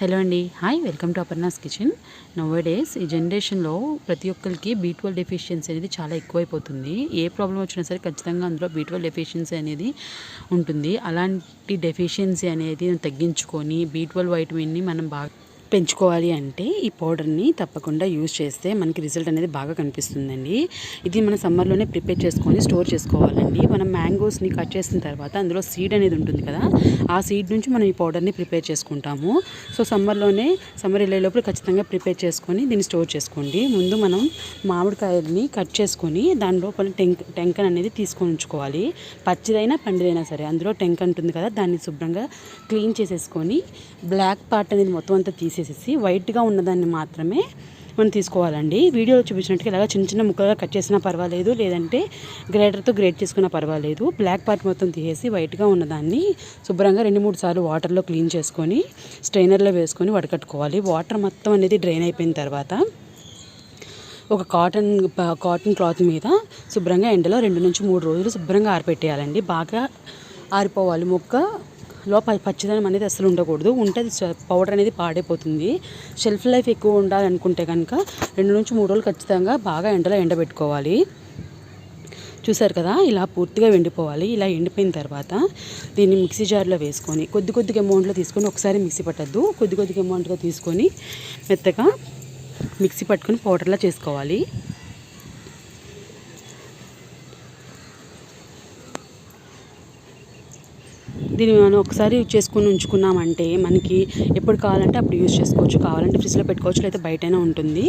Hello అండి. Hi welcome to Aparna's kitchen. Nowadays ఈ జనరేషన్లో ప్రతి ఒక్కరికి బీ ట్వెల్వ్ డెఫిషియన్సీ అనేది చాలా ఎక్కువైపోతుంది. ఏ ప్రాబ్లం వచ్చినా సరే ఖచ్చితంగా అందులో బీ ట్వెల్వ్ డెఫిషియన్సీ అనేది ఉంటుంది. అలాంటి డెఫిషియన్సీ అనేది తగ్గించుకొని బీ ట్వెల్వ్ వైటమిన్ని మనం బాగా పెంచుకోవాలి అంటే ఈ పౌడర్ని తప్పకుండా యూజ్ చేస్తే మనకి రిజల్ట్ అనేది బాగా కనిపిస్తుందండి. ఇది మన సమ్మర్లోనే ప్రిపేర్ చేసుకొని స్టోర్ చేసుకోవాలండి. మనం మ్యాంగోస్ని కట్ చేసిన తర్వాత అందులో సీడ్ అనేది ఉంటుంది కదా ఆ సీడ్ నుంచి మనం ఈ పౌడర్ని ప్రిపేర్ చేసుకుంటాము. సో సమ్మర్లోనే సమ్మర్ వెళ్ళే లోపల ఖచ్చితంగా ప్రిపేర్ చేసుకొని దీన్ని స్టోర్ చేసుకోండి. ముందు మనం మామిడికాయల్ని కట్ చేసుకొని దాని లోపల టెంక్ టెంకన్ అనేది తీసుకొని ఉంచుకోవాలి. పచ్చిదైనా పండిదైనా సరే అందులో టెంక్ ఉంటుంది కదా దాన్ని శుభ్రంగా క్లీన్ చేసేసుకొని బ్లాక్ పార్ట్ అనేది మొత్తం అంతా తీసేసేసి వైట్గా ఉన్నదాన్ని మాత్రమే మనం తీసుకోవాలండి. వీడియోలో చూపించినట్టుగా ఇలాగ చిన్న చిన్న ముక్కలుగా కట్ చేసినా పర్వాలేదు లేదంటే గ్రేటర్తో గ్రేట్ చేసుకున్నా పర్వాలేదు. బ్లాక్ పార్ట్ మొత్తం తీసేసి వైట్గా ఉన్నదాన్ని శుభ్రంగా రెండు మూడు సార్లు వాటర్లో క్లీన్ చేసుకొని స్ట్రైనర్లో వేసుకొని వడకట్టుకోవాలి. వాటర్ మొత్తం అనేది డ్రైన్ అయిపోయిన తర్వాత ఒక కాటన్ కాటన్ క్లాత్ మీద శుభ్రంగా ఎండలో రెండు నుంచి మూడు రోజులు శుభ్రంగా ఆరిపెట్టేయాలండి. బాగా ఆరిపోవాలి. మొక్క లోపల పచ్చిదనం అనేది అసలు ఉండకూడదు. ఉంటే పౌడర్ అనేది పాడైపోతుంది. షెల్ఫ్ లైఫ్ ఎక్కువ ఉండాలనుకుంటే కనుక రెండు నుంచి మూడు రోజులు ఖచ్చితంగా బాగా ఎండలో ఎండబెట్టుకోవాలి. చూసారు కదా ఇలా పూర్తిగా ఎండిపోవాలి ఇలా ఎండిపోయిన తర్వాత దీన్ని మిక్సీ జార్లో వేసుకొని కొద్ది కొద్దిగా అమౌంట్లో తీసుకొని ఒకసారి మిక్సీ పట్టద్దు. కొద్ది కొద్దిగా అమౌంట్గా తీసుకొని మెత్తగా మిక్సీ పట్టుకొని పౌడర్లా చేసుకోవాలి. దీన్ని మనం ఒకసారి యూజ్ చేసుకుని ఉంచుకున్నామంటే మనకి ఎప్పుడు కావాలంటే అప్పుడు యూజ్ చేసుకోవచ్చు. కావాలంటే ఫ్రిడ్జ్లో పెట్టుకోవచ్చు లేదా బయటైనా ఉంటుంది.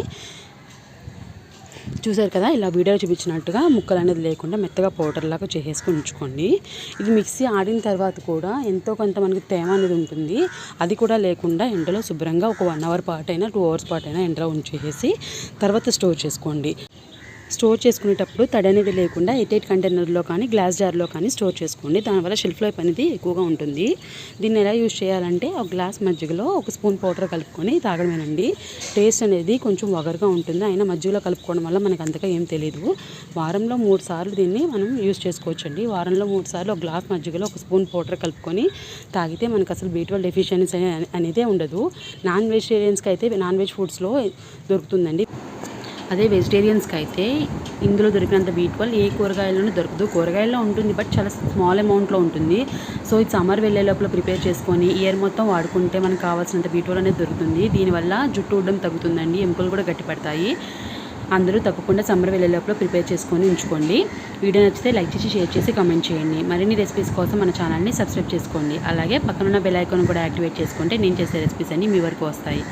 చూసారు కదా ఇలా వీడియో చూపించినట్టుగా ముక్కలు అనేది లేకుండా మెత్తగా పౌడర్ లాగా చేసేసుకొని ఉంచుకోండి. ఇది మిక్సీ ఆడిన తర్వాత కూడా ఎంతో కొంత మనకి తేమ అనేది ఉంటుంది. అది కూడా లేకుండా ఎండలో శుభ్రంగా ఒక వన్ అవర్ పాటు అయినా టూ అవర్స్ పాటు అయినా ఎండలో ఉంచేసి తర్వాత స్టోర్ చేసుకోండి. స్టోర్ చేసుకునేటప్పుడు తడి అనేది లేకుండా ఎయిట్ కంటైనర్లో కానీ గ్లాస్ జార్లో కానీ స్టోర్ చేసుకోండి. దానివల్ల షెల్ఫ్ లైఫ్ అనేది ఎక్కువగా ఉంటుంది. దీన్ని ఎలా యూజ్ చేయాలంటే ఒక గ్లాస్ మజ్జిగలో ఒక స్పూన్ పౌడర్ కలుపుకొని తాగడమేనండి. టేస్ట్ అనేది కొంచెం వగరుగా ఉంటుంది. అయినా మజ్జిగలో కలుపుకోవడం వల్ల మనకు అంతగా ఏం తెలియదు వారంలో మూడు సార్లు దీన్ని మనం యూజ్ చేసుకోవచ్చండి. వారంలో మూడు సార్లు ఒక గ్లాస్ మజ్జిగలో ఒక స్పూన్ పౌడర్ కలుపుకొని తాగితే మనకు అసలు బీట్వల్ ట్వెల్వ్ డెఫిషియన్సీ అనేది ఉండదు. నాన్ వెజిటేరియన్స్కి అయితే నాన్ వెజ్ ఫుడ్స్లో దొరుకుతుందండి. అదే వెజిటేరియన్స్కి అయితే ఇందులో దొరికినంత బీ ట్వెల్వ్ ఏ కూరగాయల్లోనూ దొరకదు. కూరగాయల్లో ఉంటుంది బట్ చాలా స్మాల్ అమౌంట్లో ఉంటుంది. సో ఇది సమ్మర్ వెళ్ళే లోపల ప్రిపేర్ చేసుకొని ఇయర్ మొత్తం వాడుకుంటే మనకు కావాల్సినంత బీ ట్వెల్వ్ అనేది దొరుకుతుంది. దీనివల్ల జుట్టు ఉండడం తగ్గుతుందండి ఎముకలు కూడా గట్టిపడతాయి. అందరూ తప్పకుండా సమ్మర్ వెళ్ళే లోపల ప్రిపేర్ చేసుకొని ఉంచుకోండి. వీడియో నచ్చితే లైక్ చేసి షేర్ చేసి కామెంట్ చేయండి. మరిన్ని రెసిపీస్ కోసం మన ఛానల్ని సబ్స్క్రైబ్ చేసుకోండి. అలాగే పక్కనున్న బెల్ ఐకాన్ కూడా యాక్టివేట్ చేసుకుంటే నేను చేసే రెసిపీస్ అన్నీ మీ వరకు వస్తాయి.